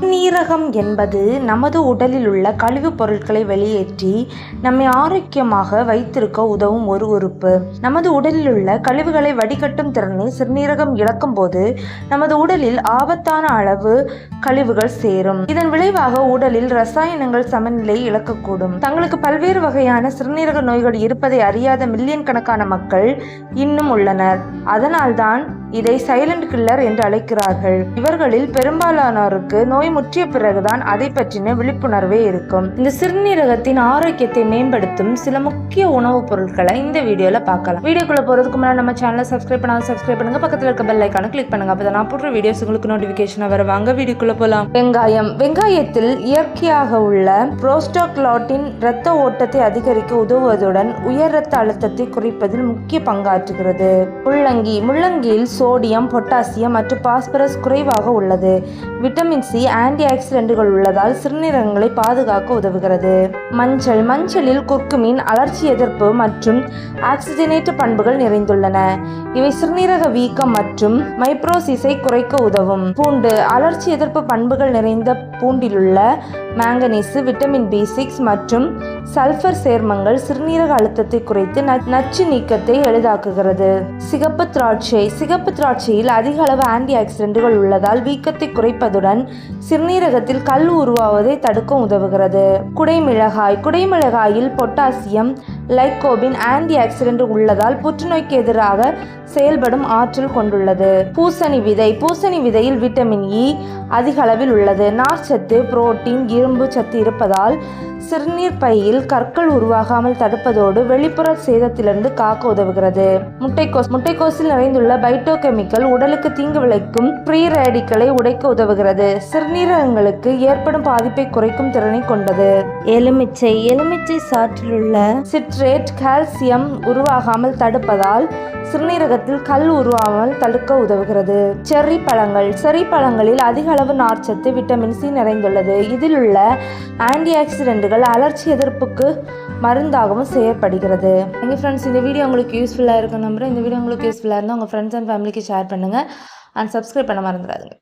நீரகம் என்பது நமது உடலில் உள்ள கழிவுப் பொருட்களை வெளியேற்றி நம்மை ஆரோக்கியமாக வைத்திருக்க உதவும் ஒரு உறுப்பு. நமது உடலில் உள்ள கழிவுகளை வடிகட்டும் திறனை சிறுநீரகம் இழக்கும் போது நமது உடலில் ஆபத்தான அளவு கழிவுகள் சேரும். இதன் விளைவாக உடலில் ரசாயனங்கள் சமநிலை இழக்கக்கூடும். தங்களுக்கு பல்வேறு வகையான சிறுநீரக நோய்கள் இருப்பதை அறியாத மில்லியன் கணக்கான மக்கள் இன்னும் உள்ளனர். அதனால்தான் இதை சைலண்ட் கில்லர் என்று அழைக்கிறார்கள். இவர்களில் பெரும்பாலானோருக்கு நோய் முற்றிய பிறகுதான் அதை பற்றின விழிப்புணர்வே இருக்கும். இந்த சிறுநீரகத்தின் ஆரோக்கியத்தை மேம்படுத்தும் சில முக்கிய உணவுப் பொருட்களை இந்த வீடியோல பார்க்கலாம். வீடியோக்குள்ள போறதுக்கு முன்னாடி நம்ம சேனலை சப்ஸ்கிரைப் பண்ணாத சப்ஸ்கிரைப் பண்ணுங்க. பக்கத்துல இருக்க பெல் ஐக்கான கிளிக் பண்ணுங்க. அப்பதான் நான் போடுற வீடியோஸ் உங்களுக்கு நோட்டிபிகேஷன் வர வாங்க வீடியோக்குள்ள போலாம். வெங்காயம். வெங்காயத்தில் இயற்கையாக உள்ள புரோஸ்டோக்லாட்டின் இரத்த ஓட்டத்தை அதிகரிக்க உதவுவதுடன் உயர் இரத்த அழுத்தத்தை குறைப்பதில் முக்கிய பங்காற்றுகிறது. முள்ளங்கி. முள்ளங்கியில் சோடியம் பொட்டாசியம் மற்றும் பாஸ்பரஸ் குறைவாக உள்ளது. விட்டமின் சி ஆன்டி ஆக்சிடென்ட்கள் உள்ளதால் சிறுநீரகங்களை பாதுகாக்க உதவுகிறது. மஞ்சள். மஞ்சளில் குர்குமின் அலர்ச்சி எதிர்ப்பு மற்றும் ஆக்சிஜனேற்ற பண்புகள் நிறைந்துள்ளன. இவை சிறுநீரக வீக்கம் மற்றும் மைப்ரோசிஸை குறைக்க உதவும். பூண்டு. அலர்ச்சி எதிர்ப்பு பண்புகள் நிறைந்த பூண்டிலுள்ள மேங்கனீசு விட்டமின் பி சிக்ஸ் மற்றும் சல்ஃபர் சேர்மங்கள் சிறுநீரக அழுத்தத்தை குறைத்து ந- நச்சு நீக்கத்தை எளிதாக்குகிறது. சிகப்பு திராட்சை. சிகப்பு திராட்சையில் அதிக அளவு ஆன்டி ஆக்சிடென்ட்டுகள் உள்ளதால் வீக்கத்தை குறைப்பதுடன் சிறுநீரகத்தில் கல் உருவாவதை தடுக்க உதவுகிறது. குடைமிளகாய் குடைமிளகாயில் பொட்டாசியம் லைக்கோபின் ஆன்டி ஆக்சிடென்ட் உள்ளதால் புற்றுநோய்க்கு எதிராக செயல்படும் ஆற்றல் கொண்டுள்ளது. பூசணி விதை பூசணி விதையில் விட்டமின் இ அதிக அளவில் உள்ளது. நார்ச்சத்து புரோட்டீன் இரும்பு சத்து இருப்பதால் சிறுநீர் பையில் கற்கள் உருவாகாமல் தடுப்பதோடு வெளிப்புற சேதத்திலிருந்து காக்க உதவுகிறது. முட்டைக்கோஸ் முட்டைக்கோஸில் நிறைந்துள்ள பைட்டோகெமிக்கல் உடலுக்கு தீங்கு விளைக்கும் ஃப்ரீ ரேடிக்கலை உடைக்க உதவுகிறது. சிறுநீரகங்களுக்கு ஏற்படும் பாதிப்பை குறைக்கும் திறனை கொண்டது. எலுமிச்சை எலுமிச்சை சாற்றிலுள்ள சிட்ரேட் கால்சியம் உருவாகாமல் தடுப்பதால் சிறுநீரகத்தில் கல் உருவாமல் தடுக்க உதவுகிறது. செர்ரி பழங்கள் செர்ரி பழங்களில் அதிக அளவு நார்ச்சத்து விட்டமின் சி நிறைந்துள்ளது. இதில் உள்ள ஆன்டி ஆக்சிடென்ட்டுகள் அலர்ச்சி எதிர்ப்புக்கு மருந்தாகவும் செயற்படுகிறது எங்கள் ஃப்ரெண்ட்ஸ் இந்த வீடியோ உங்களுக்கு யூஸ்ஃபுல்லாக இருக்கும் நம்புகிறேன் இந்த வீடியோ உங்களுக்கு யூஸ்ஃபுல்லாக இருந்தால் உங்கள் ஃப்ரெண்ட்ஸ் அண்ட் ஃபேமிலிக்கு ஷேர் பண்ணுங்கள் அண்ட் சப்ஸ்கிரைப் பண்ண மறந்துடாதுங்க.